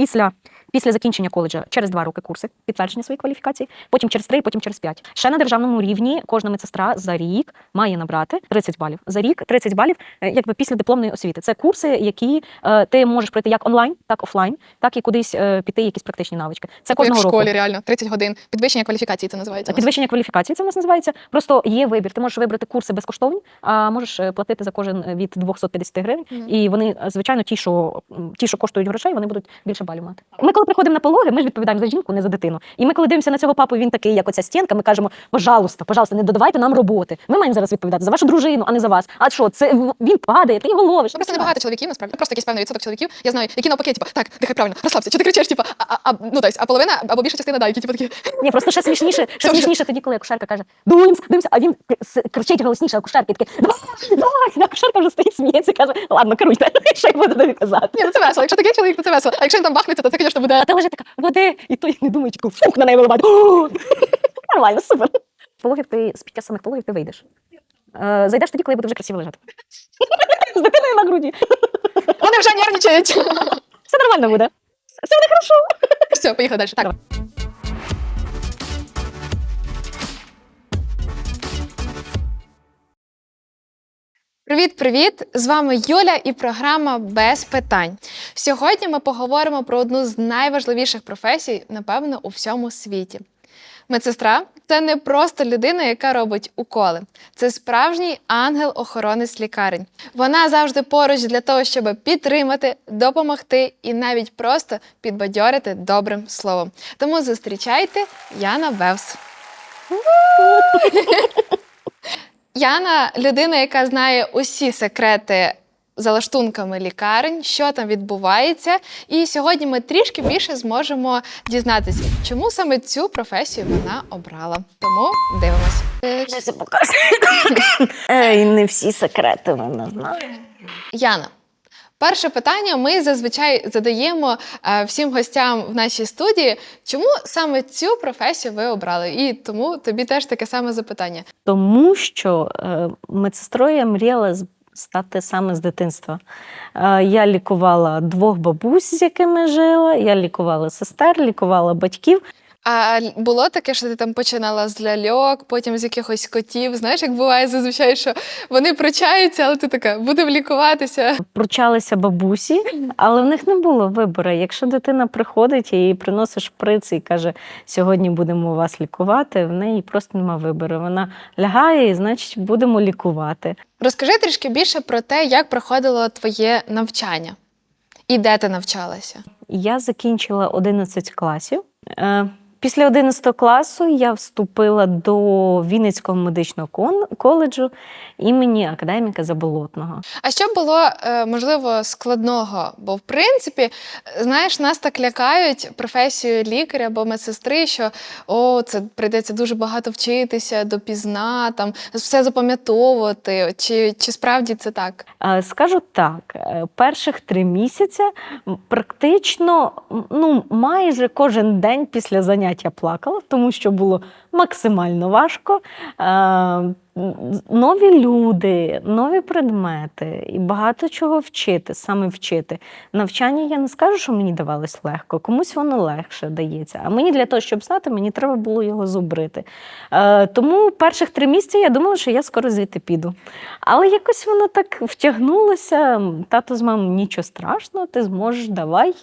Після, після закінчення коледжа через два роки курси підтвердження своєї кваліфікації, потім через три, потім через п'ять. Ще на державному рівні кожна медсестра за рік має набрати 30 балів. За рік 30 балів, е, якби після дипломної освіти. Це курси, які е, ти можеш пройти як онлайн, так офлайн, так і кудись е, піти, якісь практичні навички. Це Як в кожного року. школі, реально, 30 годин. Підвищення кваліфікації це називається. Підвищення кваліфікації це в нас називається. Просто є вибір. Ти можеш вибрати курси безкоштовні, а можеш платити за кожен від 250 гривень. Мгм. І вони, звичайно, ті, що ті, що коштують грошей, вони будуть більше балів мати. Ми, коли приходимо на пологи, ми ж відповідаємо за жінку, не за дитину. І ми, коли дивимося на цього папу, він такий, як оця стінка, ми кажемо, пожалуйста, пожалуйста, не додавайте нам роботи. Ми маємо зараз відповідати за вашу дружину, а не за вас. А що, це він падає, ти його ловиш. Ну, просто небагато чоловіків, насправді. Просто якийсь певний відсоток чоловіків. Я знаю, які навпаки, типу, так, дихай правильно, розслабся. Чи ти кричиш, типу, а, а, ну, тобто, а половина або більша частина, да, які типу такі. Ні, просто ще смішніше, ще смішніше тоді, коли акушерка каже, дуємося, дуємося, а він кричить голосніше акушерки, такий, давай, давай, акушерка вже стоїть, сміється, каже, ладно, керуйте, що я буду тобі казати. Ні, ну це весело. Якщо такий чоловік, то це весело. А якщо він там бахнеться, то це, звісно, буде. А та вже така, води, і той не думає, тільки фух на неї виливати. Нормально, супер. З Пологів ти, з під час самих пологів ти вийдеш. Е, зайдеш тоді, коли буде вже красиво лежати. З дитиною на груді. Вони вже нервничають. Все нормально буде. Все буде хорошо. Все, поїхали далі. Так. Привіт, привіт! З вами Юля і програма Без питань. Сьогодні ми поговоримо про одну з найважливіших професій, напевно, у всьому світі. Медсестра це не просто людина, яка робить уколи. Це справжній ангел-охоронець лікарень. Вона завжди поруч для того, щоб підтримати, допомогти і навіть просто підбадьорити добрим словом. Тому зустрічайте Яна Бевс. Яна людина, яка знає усі секрети за лаштунками лікарень, що там відбувається. І сьогодні ми трішки більше зможемо дізнатися, чому саме цю професію вона обрала. Тому дивимось. Ей, не всі секрети вона знає. Яна. Перше питання ми зазвичай задаємо е, всім гостям в нашій студії. Чому саме цю професію ви обрали? І тому тобі теж таке саме запитання. Тому що е, медсестрою я мріяла стати саме з дитинства. Е, я лікувала двох бабусь, з якими жила, я лікувала сестер, лікувала батьків. А було таке, що ти там починала з ляльок, потім з якихось котів. Знаєш, як буває зазвичай, що вони пручаються, але ти така, будемо лікуватися. Пручалися бабусі, але в них не було вибору. Якщо дитина приходить і приносиш шприц і каже, сьогодні будемо вас лікувати, в неї просто нема вибору. Вона лягає і, значить, будемо лікувати. Розкажи трішки більше про те, як проходило твоє навчання і де ти навчалася. Я закінчила 11 класів. Після 11 класу я вступила до Вінницького медичного коледжу імені академіка Заболотного. А що було е, можливо складного? Бо в принципі, знаєш, нас так лякають професію лікаря або медсестри, що о, це прийдеться дуже багато вчитися допізна, там все запам'ятовувати. Чи, чи справді це так? Е, Скажу так, е, перших три місяці практично ну, майже кожен день після заняття плакала, тому що було максимально важко. Е, Нові люди, нові предмети і багато чого вчити, саме вчити. Навчання я не скажу, що мені давалось легко, комусь воно легше дається. А мені для того, щоб знати, мені треба було його зубрити. Е, тому перших три місяці я думала, що я скоро звідти піду. Але якось воно так втягнулося. Тато з мамою нічого страшного, ти зможеш, давай.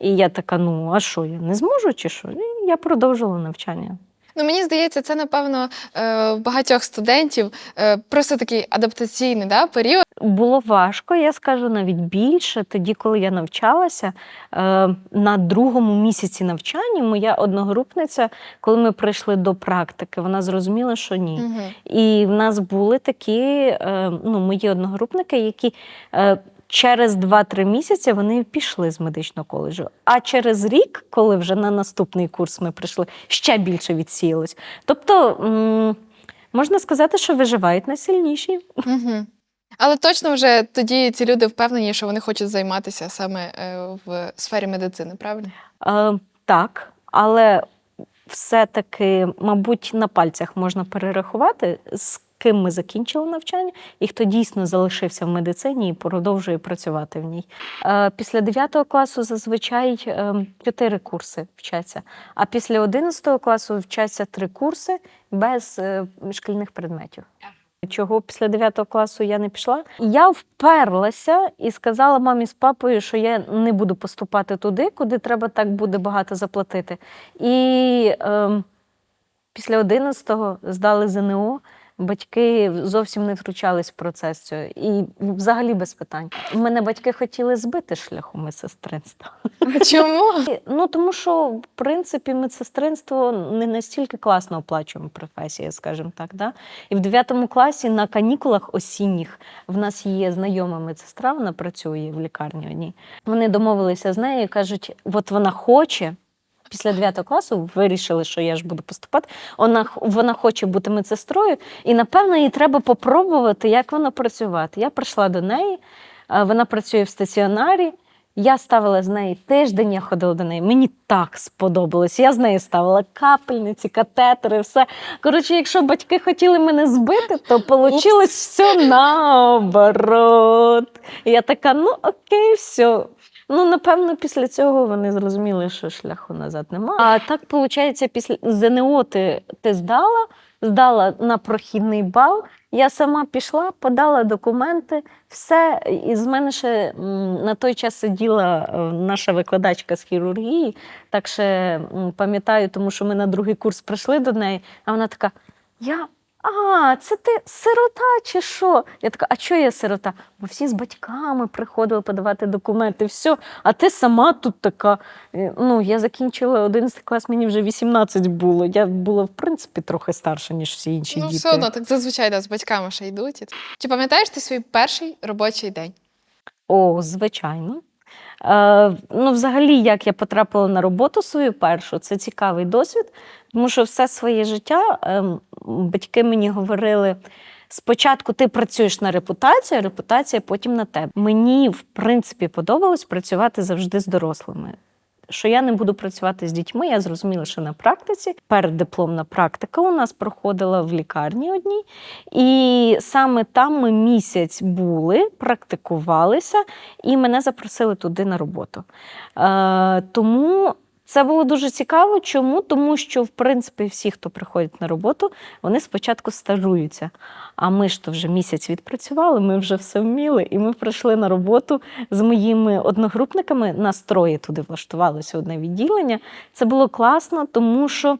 І я така: ну а що, я не зможу чи що? І я продовжила навчання. Ну мені здається, це напевно е, в багатьох студентів е, просто такий адаптаційний да, період. Було важко, я скажу навіть більше. Тоді, коли я навчалася, е, на другому місяці навчання моя одногрупниця, коли ми прийшли до практики, вона зрозуміла, що ні. Угу. І в нас були такі ну, мої одногрупники, які через 2-3 місяці вони пішли з медичного коледжу. А через рік, коли вже на наступний курс ми прийшли, ще більше відсіялось. Тобто. Можна сказати, що виживають найсильніші. Угу. Але точно вже тоді ці люди впевнені, що вони хочуть займатися саме е, в сфері медицини, правильно? Е, так, але все-таки, мабуть, на пальцях можна перерахувати, з ким ми закінчили навчання, і хто дійсно залишився в медицині і продовжує працювати в ній. Е, Після 9 класу зазвичай е, 4 курси вчаться, а після 11 класу вчаться 3 курси без е, шкільних предметів. Чого після 9 класу я не пішла? Я вперлася і сказала мамі з папою, що я не буду поступати туди, куди треба так буде багато заплатити. І ем, після 11-го здали ЗНО. Батьки зовсім не втручались в процес цього. І взагалі без питань. Мене батьки хотіли збити шляхом медсестринства. Чому? Ну тому що в принципі медсестринство не настільки класно оплачуємо професія, скажімо так. Да? І в 9 класі на канікулах осінніх в нас є знайома медсестра, вона працює в лікарні одній. Вони домовилися з нею і кажуть, от вона хоче. Після 9 класу вирішили, що я ж буду поступати. Вона, вона хоче бути медсестрою, і напевно їй треба попробувати, як вона працювати. Я прийшла до неї, вона працює в стаціонарі. Я ставила з неї тиждень, я ходила до неї. Мені так сподобалось. Я з нею ставила капельниці, катетери, все. Коротше, якщо батьки хотіли мене збити, то вийшло все наоборот. І я така, ну окей, все. Ну, напевно, після цього вони зрозуміли, що шляху назад немає. А так, виходить, після ЗНО ти, ти здала, здала на прохідний бал. Я сама пішла, подала документи, все. І з мене ще на той час сиділа е, наша викладачка з хірургії, так ще пам'ятаю, тому що ми на другий курс прийшли до неї, а вона така: Я. А, це ти сирота чи що? Я така, а чого я сирота? Бо всі з батьками приходили подавати документи, все, а ти сама тут така. Ну, я закінчила 11 клас, мені вже 18 було. Я була, в принципі, трохи старша, ніж всі інші Ну, діти. все одно так зазвичай да, з батьками ще йдуть. Чи пам'ятаєш ти свій перший робочий день? О, звичайно. Е, ну, взагалі, як я потрапила на роботу свою першу, це цікавий досвід, тому що все своє життя ем, батьки мені говорили. Спочатку ти працюєш на репутацію, репутація потім на тебе. Мені, в принципі, подобалось працювати завжди з дорослими. Що я не буду працювати з дітьми, я зрозуміла, що на практиці переддипломна практика у нас проходила в лікарні одній. І саме там ми місяць були, практикувалися, і мене запросили туди на роботу. Е, тому це було дуже цікаво. Чому? Тому що, в принципі, всі, хто приходять на роботу, вони спочатку стажуються. А ми ж то вже місяць відпрацювали, ми вже все вміли, і ми прийшли на роботу з моїми одногрупниками. Нас троє туди влаштувалося одне відділення. Це було класно, тому що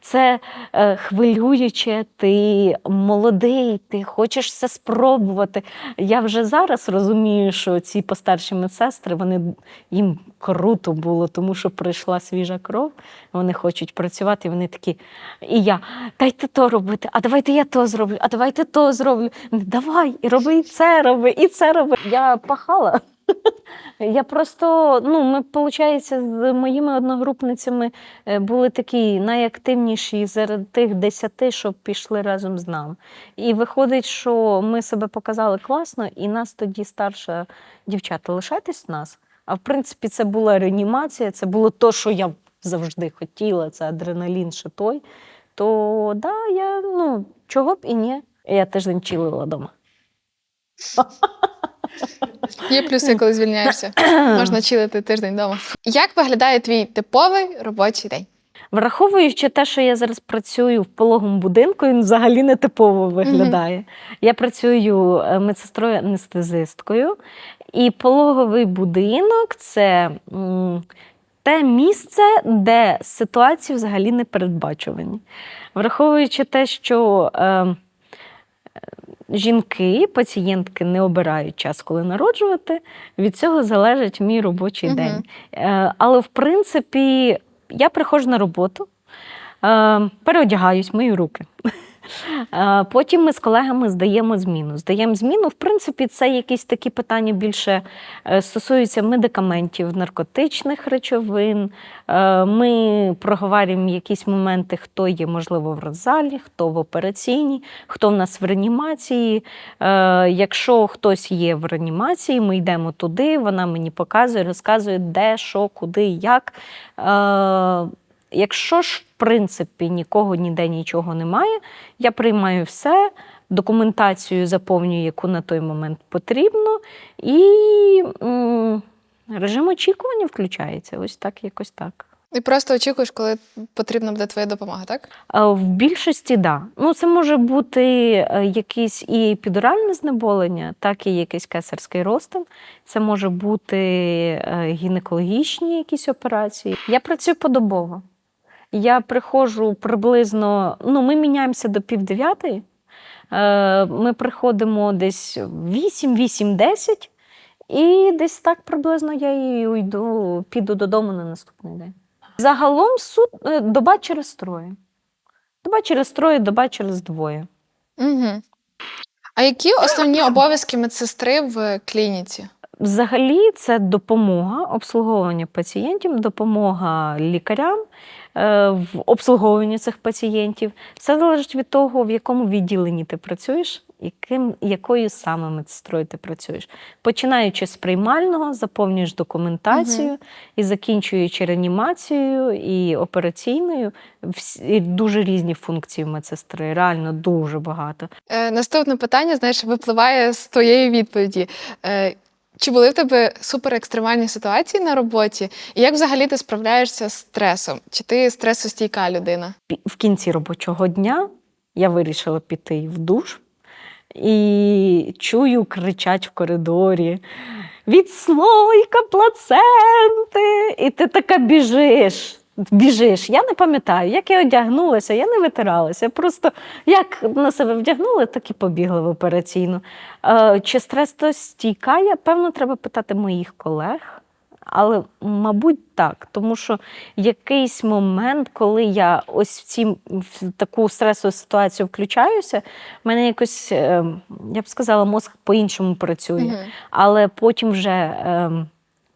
це е, хвилююче, ти молодий, ти хочеш все спробувати. Я вже зараз розумію, що ці постарші медсестри, вони їм круто було, тому що прийшла свіжа кров, вони хочуть працювати, вони такі. І я, дайте то робити, а давайте я то зроблю, а давайте то зроблю. Давай, і роби і це роби, і це роби. Я пахала. Я просто, ну, ми, виходить, з моїми одногрупницями е, були такі найактивніші серед тих десяти, що пішли разом з нами. І виходить, що ми себе показали класно, і нас тоді старша дівчата, лишайтесь в нас. А в принципі, це була реанімація, це було те, що я завжди хотіла, це адреналін ще той. То да, я ну чого б і ні. Я тиждень чилила вдома. Є плюси, коли звільняєшся. Можна чилити тиждень вдома. Як виглядає твій типовий робочий день? Враховуючи те, що я зараз працюю в пологому будинку, він взагалі не типово виглядає. Я працюю е, медсестрою анестезисткою, і пологовий будинок це те місце, де ситуації взагалі не передбачувані. Враховуючи те, що е, жінки, пацієнтки не обирають час, коли народжувати, від цього залежить мій робочий Мгм. день. Е, але в принципі, я приходжу на роботу, е, переодягаюсь, мию руки. Е, Потім ми з колегами здаємо зміну. Здаємо зміну. В принципі, це якісь такі питання більше е, стосуються медикаментів, наркотичних речовин. Е, Ми проговорюємо якісь моменти, хто є, можливо, в родзалі, хто в операційній, хто в нас в реанімації. Якщо хтось є в реанімації, ми йдемо туди, вона мені показує, розказує, де, що, куди, як. Якщо ж, в принципі, нікого ніде нічого немає, я приймаю все, документацію заповнюю, яку на той момент потрібно, і м, режим очікування включається. Ось так, якось так. І просто очікуєш, коли потрібна буде твоя допомога, так? Е, В більшості да. Ну, це може бути е, якийсь і підуральне знеболення, так і якийсь кесарський розтин. Це може бути е, гінекологічні якісь операції. Я працюю подобово. Я приходжу приблизно, ну, ми міняємося до пів дев'ятої. Е, Ми приходимо десь 8-8-10, і десь так приблизно я і уйду, піду додому на наступний день. Загалом суд, е, доба через троє. Доба через троє, доба через двоє. Угу. А які основні обов'язки медсестри в клініці? Взагалі, це допомога обслуговування пацієнтів, допомога лікарям в обслуговуванні цих пацієнтів. Все залежить від того, в якому відділенні ти працюєш, яким, якою саме медсестрою ти працюєш. Починаючи з приймального, заповнюєш документацію і закінчуючи реанімацією і операційною, всі, дуже різні функції медсестри, реально дуже багато. Е, наступне питання, знаєш, випливає з твоєї відповіді. Е, чи були в тебе суперекстремальні ситуації на роботі? І як взагалі ти справляєшся з стресом? Чи ти стресостійка людина? В кінці робочого дня я вирішила піти в душ і чую, кричать в коридорі. Відслойка плаценти! І ти така біжиш. Біжиш. Я не пам'ятаю, як я одягнулася, я не витиралася. Просто як на себе вдягнула, так і побігла в операційну. Е, Чи стрес то стійка? Я певно, треба питати моїх колег. Але, мабуть, так, тому що якийсь момент, коли я ось в ці в таку стресову ситуацію включаюся, в мене якось, е, я б сказала, мозк по-іншому працює. Мгм. Але потім, вже, е,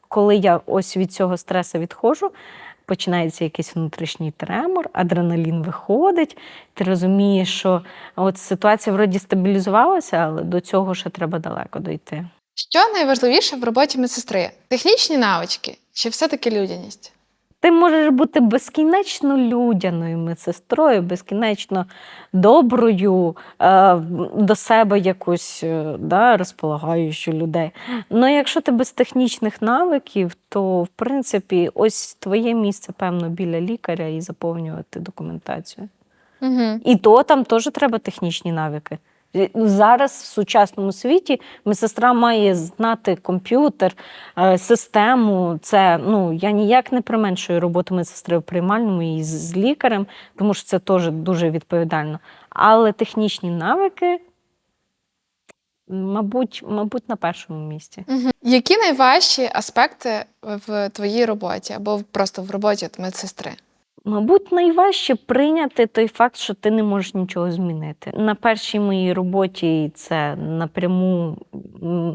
коли я ось від цього стресу відходжу, починається якийсь внутрішній тремор, адреналін виходить. Ти розумієш, що от ситуація вроді стабілізувалася, але до цього ще треба далеко дойти. Що найважливіше в роботі медсестри? Технічні навички чи все-таки людяність? Ти можеш бути безкінечно людяною медсестрою, безкінечно доброю, е, до себе якусь е, да, розполагаючу людей. Ну, якщо ти без технічних навиків, то в принципі ось твоє місце, певно, біля лікаря і заповнювати документацію. Угу. І то там теж треба технічні навики. Е, Зараз в сучасному світі медсестра має знати комп'ютер, е, систему. Це ну я ніяк не применшую роботу медсестри в приймальному і з лікарем, тому що це теж дуже відповідально. Але технічні навики, мабуть, мабуть, на першому місці. Угу. Які найважчі аспекти в твоїй роботі або просто в роботі медсестри? Мабуть, найважче прийняти той факт, що ти не можеш нічого змінити. На першій моїй роботі це напряму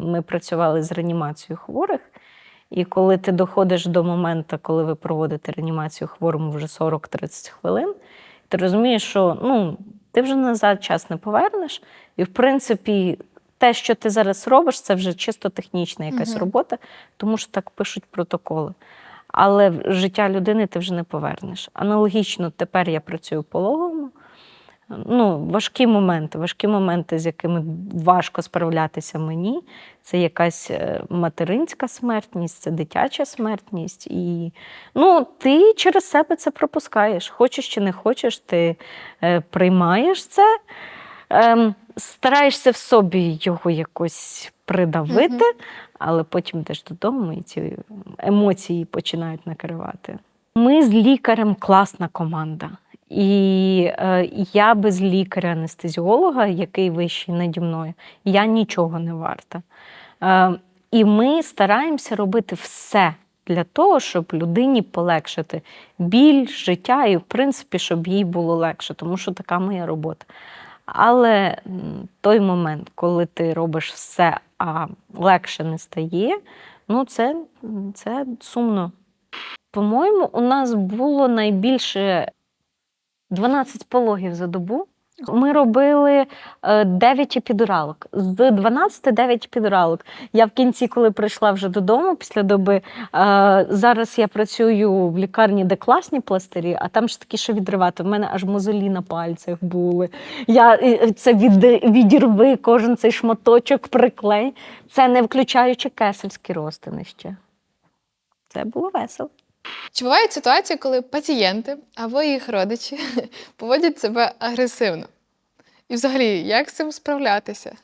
ми працювали з реанімацією хворих. І коли ти доходиш до моменту, коли ви проводите реанімацію хворому вже 40-30 хвилин, ти розумієш, що ну, ти вже назад час не повернеш. І, в принципі, те, що ти зараз робиш, це вже чисто технічна якась Мгм. робота, тому що так пишуть протоколи. Але життя людини ти вже не повернеш. Аналогічно, тепер я працюю пологовому. Ну, важкі моменти, важкі моменти, з якими важко справлятися мені. Це якась е, материнська смертність, це дитяча смертність. І ну, ти через себе це пропускаєш. Хочеш чи не хочеш, ти е, приймаєш це, ем, стараєшся в собі його якось придавити, але потім йдеш додому і ці емоції починають накривати. Ми з лікарем класна команда. І е, я без лікаря-анестезіолога, який вищий наді мною, я нічого не варта. Е, і ми стараємося робити все для того, щоб людині полегшити біль, життя і, в принципі, щоб їй було легше, тому що така моя робота. Але той момент, коли ти робиш все, а легше не стає, ну це, це сумно. По-моєму, у нас було найбільше 12 пологів за добу. Ми робили е, 9 епідуралок. З 12 9 епідуралок. Я в кінці, коли прийшла вже додому після доби, е, зараз я працюю в лікарні, де класні пластирі, а там ж такі, що відривати. В мене аж мозолі на пальцях були. Я, е, це від, відірви кожен цей шматочок приклей. Це не включаючи кесельські розтини ще. Це було весело. Чи бувають ситуації, коли пацієнти або їх родичі поводять себе агресивно? І взагалі, як з цим справлятися?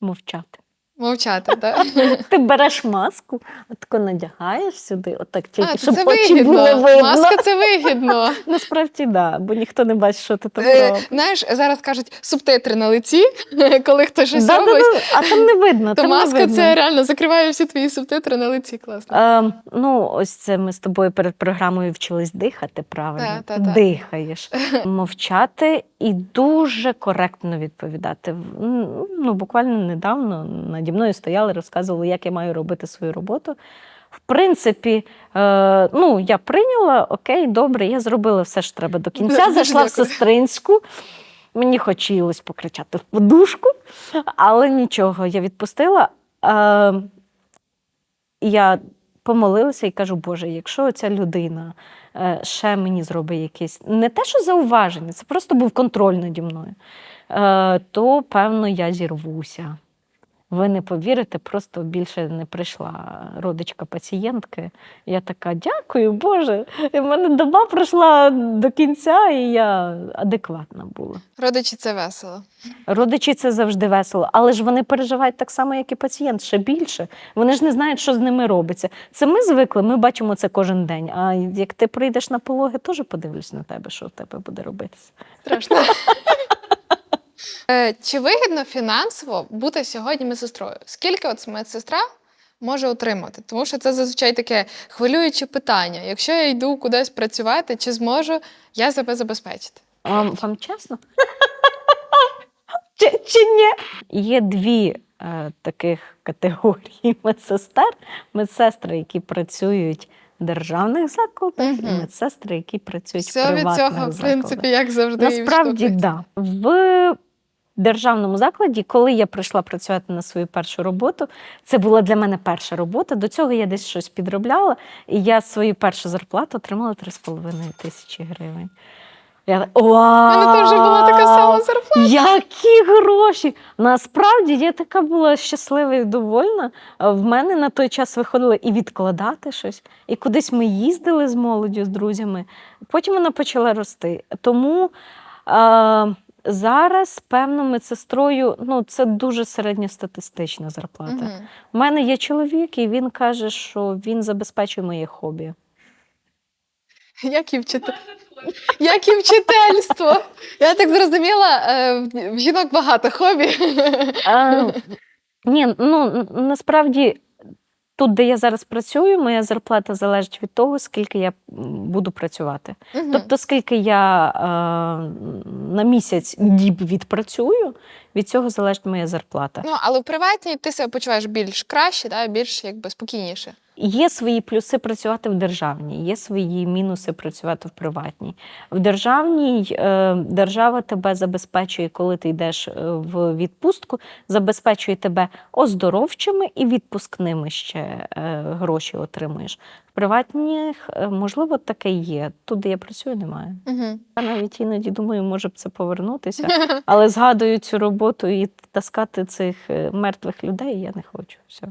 Мовчати. Мовчати, так? Ти береш маску, отако надягаєш сюди, отак тільки, А, щоб це очі вигідно. видно. Маска це вигідно. Насправді, так, да, бо ніхто не бачить, що ти там Е, робиш. Знаєш, зараз кажуть субтитри на лиці, коли хтось щось Да, робить. да, а там не видно. То там маска не видно. це реально закриває всі твої субтитри на лиці. Класно. Е, ну, ось це ми з тобою перед програмою вчились дихати правильно. Та, та, та. Дихаєш, мовчати і дуже коректно відповідати. Ну, буквально недавно наді мною стояли, розказували, як я маю робити свою роботу. В принципі, е, ну, я прийняла, окей, добре, я зробила все, що треба до кінця. Зайшла в сестринську. Мені хотілося покричати в подушку, але нічого, я відпустила. Е, я помолилася і кажу, Боже, якщо ця людина е, ще мені зробить якесь не те, що зауваження, це просто був контроль наді мною, е, то певно я зірвуся. Ви не повірите, просто більше не прийшла родичка пацієнтки. Я така, дякую, Боже. І в мене доба пройшла до кінця, і я адекватна була. Родичі це весело. Родичі це завжди весело, але ж вони переживають так само, як і пацієнт, ще більше. Вони ж не знають, що з ними робиться. Це ми звикли, ми бачимо це кожен день. А як ти прийдеш на пологи, теж подивлюсь на тебе, що в тебе буде робитися. Страшно. Е, Чи вигідно фінансово бути сьогодні медсестрою? Скільки от медсестра може отримати? Тому що це зазвичай таке хвилююче питання. Якщо я йду кудись працювати, чи зможу я себе забезпечити? Вам, вам чесно? чи, чи ні? Є дві е, таких категорії медсестер: медсестри, які працюють в державних закладах, і Мгм. медсестри, які працюють в Все від приватних цього, в закладах. принципі, як завжди. і Насправді, відштовхується. да. В державному закладі, коли я прийшла працювати на свою першу роботу, це була для мене перша робота. До цього я десь щось підробляла, і я свою першу зарплату отримала 3,5 тисячі гривень. Я, Вау! мене теж була така сама зарплата. Які гроші! Насправді я така була щаслива і довольна. В мене на той час виходило і відкладати щось, і кудись ми їздили з молоддю, з друзями. Потім вона почала рости. Тому а, зараз, певно, медсестрою ну, це дуже середньостатистична зарплата. У мене є чоловік, і він каже, що він забезпечує моє хобі. Як і вчити. Як і вчительство. Я так зрозуміла, е, в- в жінок багато хобі. А, ні, ну насправді тут, де я зараз працюю, моя зарплата залежить від того, скільки я буду працювати. Угу. Тобто, скільки я е, на місяць діб відпрацюю, від цього залежить моя зарплата. Ну, але в приватній ти себе почуваєш більш краще, да? більш якби спокійніше. Є свої плюси працювати в державній, є свої мінуси працювати в приватній. В державній е, держава тебе забезпечує, коли ти йдеш е, в відпустку, забезпечує тебе оздоровчими і відпускними ще е, гроші отримуєш. В приватних, можливо, таке є. Тут, де я працюю, немає. Угу. Я навіть іноді думаю, може б це повернутися, але згадую цю роботу і таскати цих мертвих людей я не хочу. Все.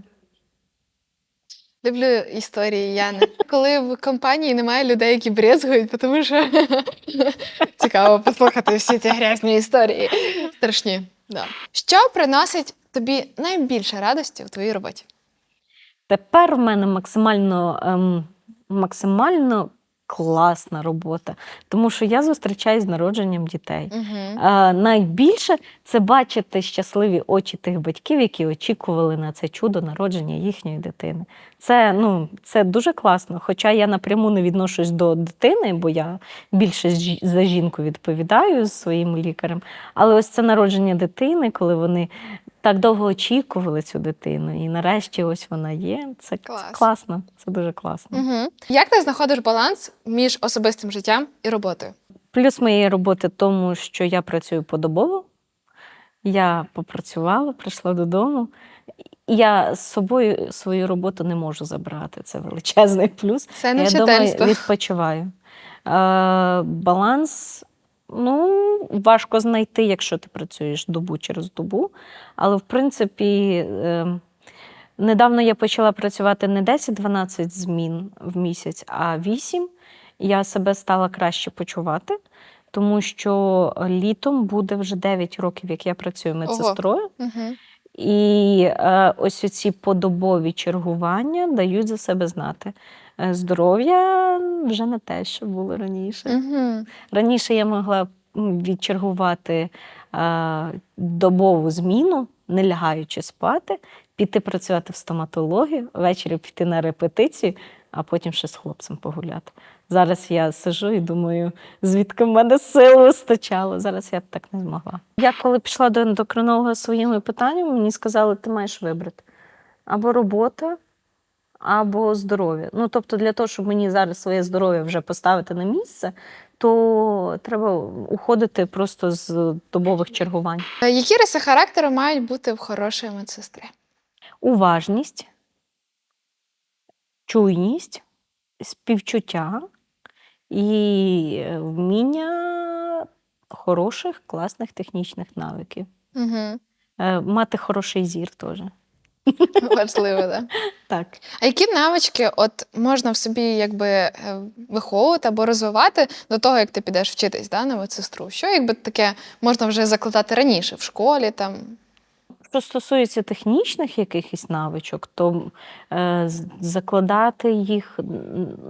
Люблю історії Яни. Коли в компанії немає людей, які брезгують, тому що цікаво послухати всі ці грязні історії. Страшні. Да. Що приносить тобі найбільше радості у твоїй роботі? Тепер в мене максимально, ем, максимально класна робота, тому що я зустрічаюсь з народженням дітей. Угу. А, найбільше це бачити щасливі очі тих батьків, які очікували на це чудо народження їхньої дитини. Це, ну, це дуже класно. Хоча я напряму не відношусь до дитини, бо я більше за жінку відповідаю з своїм лікарем. Але ось це народження дитини, коли вони так довго очікували цю дитину, і нарешті ось вона є. Це Клас. класно, це дуже класно. Угу. Як ти знаходиш баланс між особистим життям і роботою? Плюс моєї роботи тому, що я працюю подобово. Я попрацювала, прийшла додому. Я з собою свою роботу не можу забрати. Це величезний плюс. Це Я навчительство. дома відпочиваю. Е, баланс ну, важко знайти, якщо ти працюєш добу через добу. Але в принципі, е, недавно я почала працювати не 10-12 змін в місяць, а 8. Я себе стала краще почувати, тому що літом буде вже 9 років, як я працюю медсестрою. Угу. І е, ось ці подобові чергування дають за себе знати. Е, Здоров'я вже не те, що було раніше. Угу. Раніше я могла відчергувати е, добову зміну, не лягаючи спати, піти працювати в стоматологію, ввечері піти на репетицію, а потім ще з хлопцем погуляти. Зараз я сижу і думаю, звідки в мене сил вистачало. Зараз я б так не змогла. Я коли пішла до ендокринолога своїми питаннями, мені сказали, ти маєш вибрати або робота, або здоров'я. Ну, тобто, для того, щоб мені зараз своє здоров'я вже поставити на місце, то треба уходити просто з добових чергувань. Е, Які риси характеру мають бути в хорошої медсестри? Уважність, чуйність, співчуття і вміння хороших, класних технічних навиків. Угу. Мати хороший зір теж. Важливо, так. Так. А які навички от можна в собі якби е, виховувати або розвивати до того, як ти підеш вчитись да, на медсестру? Що якби таке можна вже закладати раніше в школі там? Що стосується технічних якихось навичок, то е, закладати їх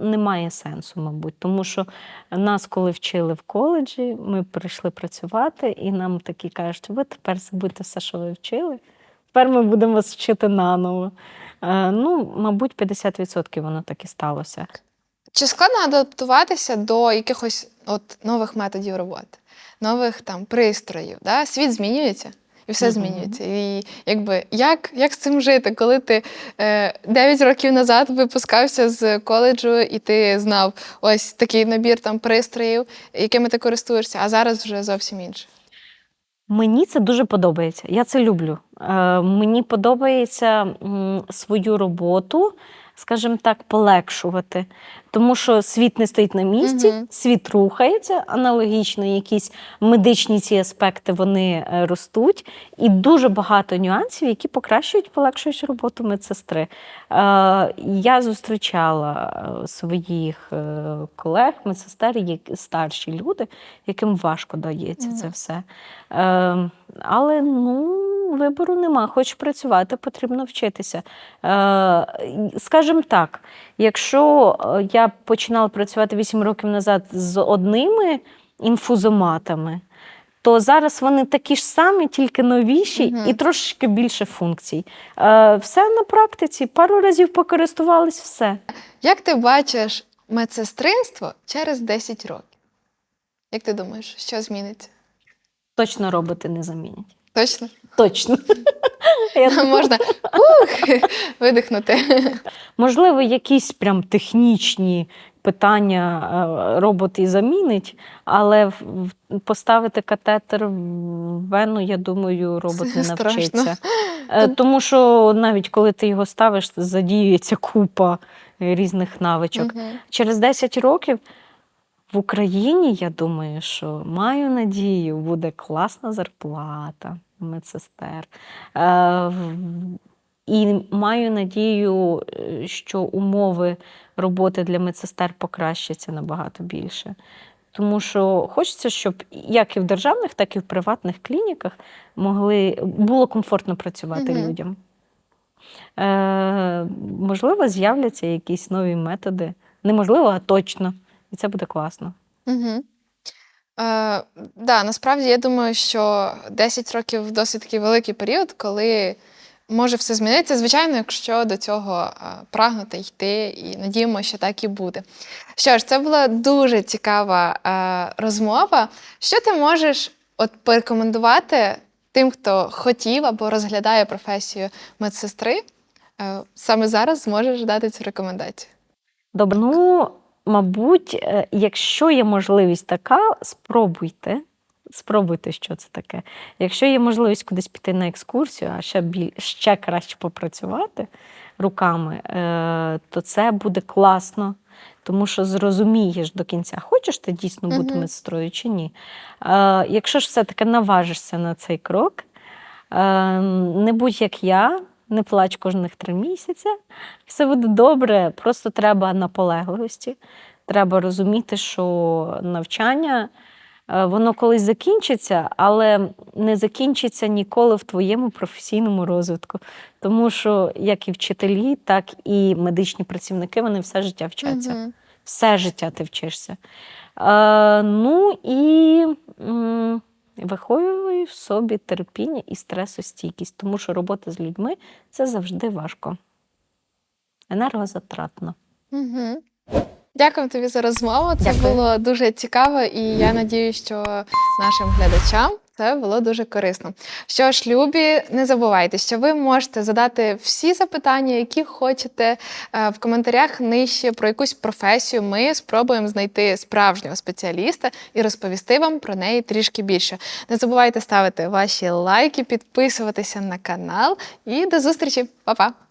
немає сенсу, мабуть. Тому що нас, коли вчили в коледжі, ми прийшли працювати, і нам такі кажуть, ви тепер забудьте все, що ви вчили. Тепер ми будемо вас вчити наново. Е, ну, мабуть, 50% воно так і сталося. Чи складно адаптуватися до якихось от нових методів роботи, нових там пристроїв? Да? Світ змінюється. І все змінюється. І якби як, як з цим жити, коли ти е, 9 років назад випускався з коледжу, і ти знав ось такий набір там пристроїв, якими ти користуєшся, а зараз вже зовсім інше. Мені це дуже подобається. Я це люблю. Е, мені подобається м, свою роботу, скажімо так, полегшувати. Тому що світ не стоїть на місці, Мгм. світ рухається, аналогічно якісь медичні ці аспекти вони е, ростуть, і дуже багато нюансів, які покращують, полегшують роботу медсестри. Е, я зустрічала е, своїх колег, медсестер, які старші люди, яким важко дається це все. Але ну, вибору нема. Хочеш працювати, потрібно вчитися. Скажімо так, якщо е, я починала працювати 8 років назад з одними інфузоматами, то зараз вони такі ж самі, тільки новіші Мгм. і трошечки більше функцій. Е, все на практиці, пару разів покористувались, все. Як ти бачиш медсестринство через 10 років? Як ти думаєш, що зміниться? Точно роботи не замінять. Точно? Точно. Я думаю, Можна ух, видихнути. Можливо, якісь прям технічні питання е, робот і замінить, але поставити катетер в вену, я думаю, робот Це не навчиться. Е, Тому що навіть коли ти його ставиш, задіюється купа різних навичок. Мгм. Через 10 років в Україні, я думаю, що маю надію, буде класна зарплата медсестер. Е, І маю надію, е, що умови роботи для медсестер покращаться набагато більше. Тому що хочеться, щоб як і в державних, так і в приватних клініках могли, було комфортно працювати Мгм. людям. Е, можливо, з'являться якісь нові методи. Неможливо, а точно. І це буде класно. Угу. Е, да, насправді я думаю, що 10 років досить такий великий період, коли може все змінитися. Звичайно, якщо до цього е, прагнути йти, і надіємося, що так і буде. Що ж, це була дуже цікава е, розмова. Що ти можеш от порекомендувати тим, хто хотів або розглядає професію медсестри? Е, саме зараз зможеш дати цю рекомендацію. Добре, ну мабуть, е, якщо є можливість така, спробуйте. Спробуйте, що це таке. Якщо є можливість кудись піти на екскурсію, а ще, біль, ще краще попрацювати руками, е, то це буде класно, тому що зрозумієш до кінця, хочеш ти дійсно бути Мгм. медсестрою чи ні. Е, якщо ж все-таки наважишся на цей крок, не будь як я, не плач кожних три місяці, все буде добре, просто треба наполегливості. Треба розуміти, що навчання е, воно колись закінчиться, але не закінчиться ніколи в твоєму професійному розвитку. Тому що як і вчителі, так і медичні працівники вони все життя вчаться. Мгм. Все життя ти вчишся. Е, ну і виховую в собі терпіння і стресостійкість, тому що робота з людьми це завжди важко. Енергозатратно. Угу. Дякую тобі за розмову. Це Дякую. було дуже цікаво, і я надію, що нашим глядачам це було дуже корисно. Що ж, любі, не забувайте, що ви можете задати всі запитання, які хочете е, в коментарях нижче про якусь професію. Ми спробуємо знайти справжнього спеціаліста і розповісти вам про неї трішки більше. Не забувайте ставити ваші лайки, підписуватися на канал і до зустрічі, Па-па!